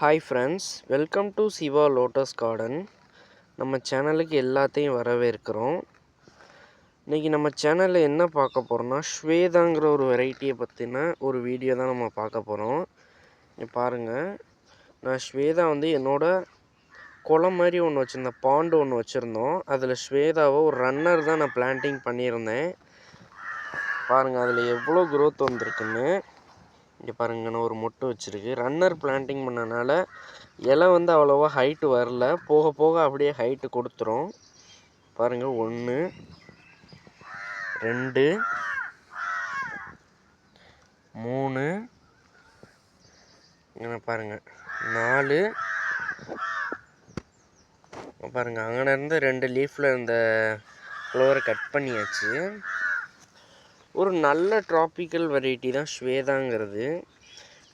Hi friends welcome to Siva lotus garden நம்ம சேனலுக்கு எல்லாத்தையும் வரவேற்கிறோம். இன்றைக்கி நம்ம சேனலில் என்ன பார்க்க போகிறோம்னா ஸ்வேதாங்கிற ஒரு வெரைட்டியை பற்றின ஒரு வீடியோ தான் நம்ம பார்க்க போகிறோம் இங்க பாருங்கள் நான் ஸ்வேதா வந்து என்னோடய குளம் மாதிரி ஒன்று வச்சுருந்தேன் பாண்டு ஒன்று வச்சுருந்தோம். அதில் ஸ்வேதாவை ஒரு ரன்னர் தான் நான் பிளான்டிங் பண்ணியிருந்தேன். பாருங்கள் அதில் எவ்வளோ க்ரோத் வந்திருக்குன்னு. இங்கே பாருங்க ஒரு மொட்டு வச்சுருக்கு. ரன்னர் பிளான்டிங் பண்ணனால இலை வந்து அவ்வளோவா ஹைட்டு வரல. போக போக அப்படியே ஹைட்டு கொடுத்துரும். பாருங்கள் ஒன்று ரெண்டு மூணு இங்கே பாருங்கள் நாலு. பாருங்கள் பாருங்க அங்கே இருந்து ரெண்டு லீஃபில் இந்த ஃப்ளவரை கட் பண்ணியாச்சு. ஒரு நல்ல ட்ராபிக்கல் வெரைட்டி தான் ஸ்வேதாங்கிறது.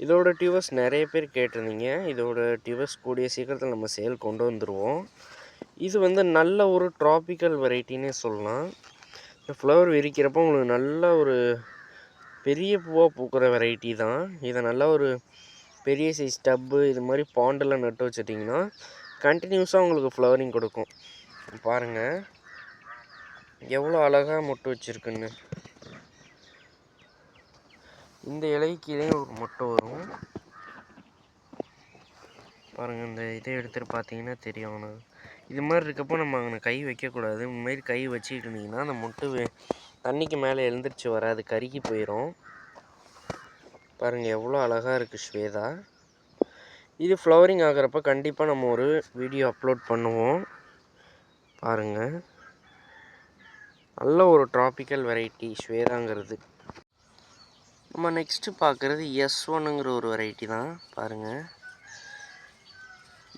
இதோட டியூவர்ஸ் நிறைய பேர் கேட்டிருந்தீங்க. இதோட டியூவர்ஸ் கூடிய சீக்கிரத்தில் நம்ம சேல் கொண்டு வந்துடுவோம் இது வந்து நல்ல ஒரு ட்ராபிக்கல் வெரைட்டின்னே சொல்லலாம். இந்த ஃப்ளவர் விரிக்கிறப்போ உங்களுக்கு நல்ல ஒரு பெரிய பூவாக பூக்கிற வெரைட்டி தான். இதை நல்லா ஒரு பெரிய சைஸ் டப்பு இது மாதிரி பாண்டில் நட்டு வச்சிட்டிங்கன்னா கண்டினியூஸாக உங்களுக்கு ஃப்ளவரிங் கொடுக்கும். பாருங்கள் எவ்வளோ அழகாக மொட்டு வச்சுருக்குன்னு. இந்த இலைக்கு இதே ஒரு மொட்டை வரும். பாருங்கள் இந்த இதை எடுத்துகிட்டு பார்த்தீங்கன்னா தெரியும் ஆனால் இது மாதிரி இருக்கப்போ நம்ம அங்கே கை வைக்கக்கூடாது. இந்தமாதிரி கை வச்சுக்கிட்டு இருந்தீங்கன்னா அந்த மொட்டு தண்ணிக்கு மேலே எழுந்திரிச்சு வராது. கருகி போயிடும் பாருங்கள் எவ்வளோ அழகாக இருக்குது ஸ்வேதா. இது ஃப்ளவரிங் ஆகிறப்ப கண்டிப்பாக நம்ம ஒரு வீடியோ அப்லோட் பண்ணுவோம். பாருங்கள் நல்ல ஒரு ட்ராபிக்கல் வெரைட்டி ஸ்வேதாங்கிறது. நம்ம நெக்ஸ்ட்டு பார்க்குறது எஸ் ஒன்னுங்கிற ஒரு வெரைட்டி தான். பாருங்கள்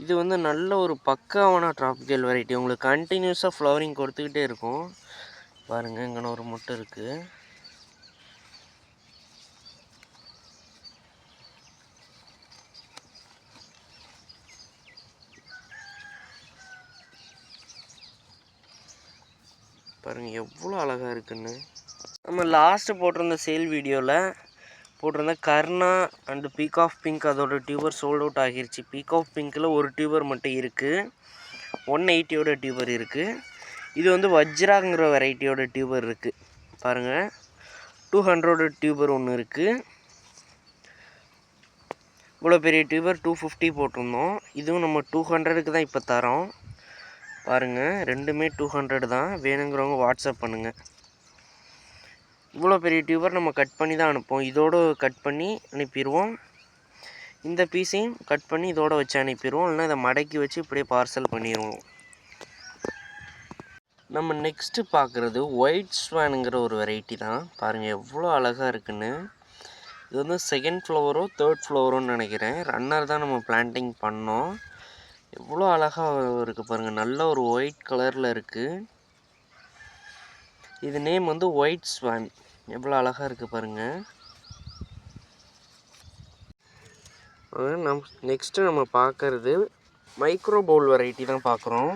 இது வந்து நல்ல ஒரு பக்காவான ட்ராபிக்கல் வெரைட்டி உங்களுக்கு கண்டினியூஸாக ஃப்ளவரிங் கொடுத்துக்கிட்டே இருக்கும். பாருங்கள் இங்கே ஒரு முட்டை இருக்குது பாருங்கள் எவ்வளோ அழகாக இருக்குன்னு. நம்ம லாஸ்ட்டு போட்டிருந்த சேல் வீடியோவில் போட்டிருந்தேன். Karna and peak of pink அதோடய டியூபர் சோல்ட் அவுட் ஆகிருச்சு. பீக் ஆஃப் பிங்க்கில் ஒரு டியூபர் மட்டும் இருக்குது ஒன் எயிட்டியோட டியூபர் இருக்குது இது வந்து வஜ்ராங்கிற வெரைட்டியோட டியூபர் இருக்குது பாருங்கள் டூ ஹண்ட்ரடோட டியூபர் ஒன்று இருக்குது இவ்வளோ பெரிய டியூபர் டூ ஃபிஃப்டி போட்டிருந்தோம். இதுவும் நம்ம டூ ஹண்ட்ரடுக்கு தான் இப்போ தரோம். பாருங்கள் ரெண்டுமே டூ ஹண்ட்ரட் தான். வேணுங்கிறவங்க வாட்ஸ்அப் பண்ணுங்கள் இவ்வளோ பெரிய டியூபர் நம்ம கட் பண்ணி தான் அனுப்போம் இதோடு கட் பண்ணி அனுப்பிடுவோம் இந்த பீஸையும் கட் பண்ணி இதோடு வச்சு அனுப்பிடுவோம் இல்லைன்னா இதை மடக்கி வச்சு இப்படியே பார்சல் பண்ணிடுவோம் நம்ம நெக்ஸ்ட்டு பார்க்குறது ஒயிட் ஸ்வானுங்கிற ஒரு வெரைட்டி தான். பாருங்கள் எவ்வளோ அழகாக இருக்குன்னு. இது வந்து செகண்ட் ஃப்ளவரோ தேர்ட் ஃப்ளவரோன்னு நினைக்கிறேன். ரன்னர் தான் நம்ம பிளான்டிங் பண்ணோம். எவ்வளோ அழகாக இருக்குது பாருங்கள் நல்ல ஒரு ஒயிட் கலரில் இருக்குது இது நேம் வந்து ஒயிட் ஸ்வான். எவ்வளோ அழகாக இருக்குது பாருங்கள் நம் நெக்ஸ்ட்டு நம்ம பார்க்கறது மைக்ரோ பவுல் வெரைட்டி தான் பார்க்குறோம்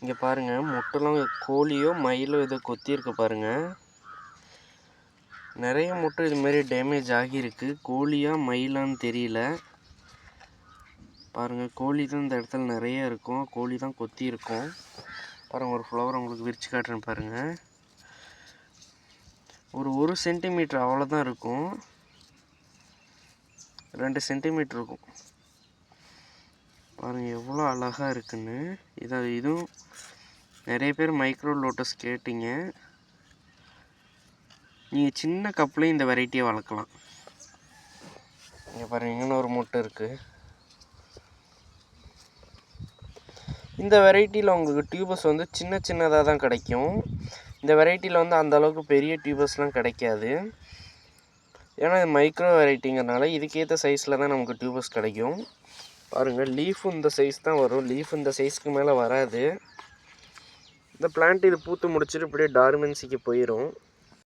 இங்கே பாருங்கள் முட்டைலாம் கோழியோ மயிலோ இதை கொத்தியிருக்கு பாருங்கள் நிறைய முட்டை இதுமாரி டேமேஜ் ஆகியிருக்கு கோழியா மயிலான்னு தெரியல. பாருங்கள் கோழி தான் இந்த இடத்துல நிறைய இருக்கும். கோழி தான் கொத்தி இருக்கும். பாருங்கள் ஒரு ஃப்ளவர் உங்களுக்கு விரிச்சு காட்டுறேன் பாருங்கள் ஒரு ஒரு சென்டிமீட்டர் அவ்வளோதான் இருக்கும். ரெண்டு சென்டிமீட்டர் இருக்கும். பாருங்கள் எவ்வளோ அழகாக இருக்குன்னு. இதை இதுவும் நிறைய பேர் மைக்ரோ லோட்டஸ் கேட்டிங்க. நீங்கள் சின்ன கப்லேயும் இந்த வெரைட்டியை வளர்க்கலாம். இங்கே பாருங்கள் இன்னும் ஒரு மூட்டை இருக்குது இந்த வெரைட்டியில் உங்களுக்கு டியூபஸ் வந்து சின்ன சின்னதாக தான் கிடைக்கும். இந்த வெரைட்டியில் வந்து அந்தளவுக்கு பெரிய டியூபஸ்லாம் கிடைக்காது. ஏன்னா இது மைக்ரோ வெரைட்டிங்கிறனால இதுக்கேற்ற சைஸில் தான் நமக்கு டியூபஸ் கிடைக்கும். பாருங்கள் லீஃபும் இந்த சைஸ் தான் வரும். லீஃப் இந்த சைஸ்க்கு மேலே வராது. இந்த பிளான்ட் இது பூத்து முடிச்சுட்டு இப்படியே டார்மென்சிக்கு போயிடும்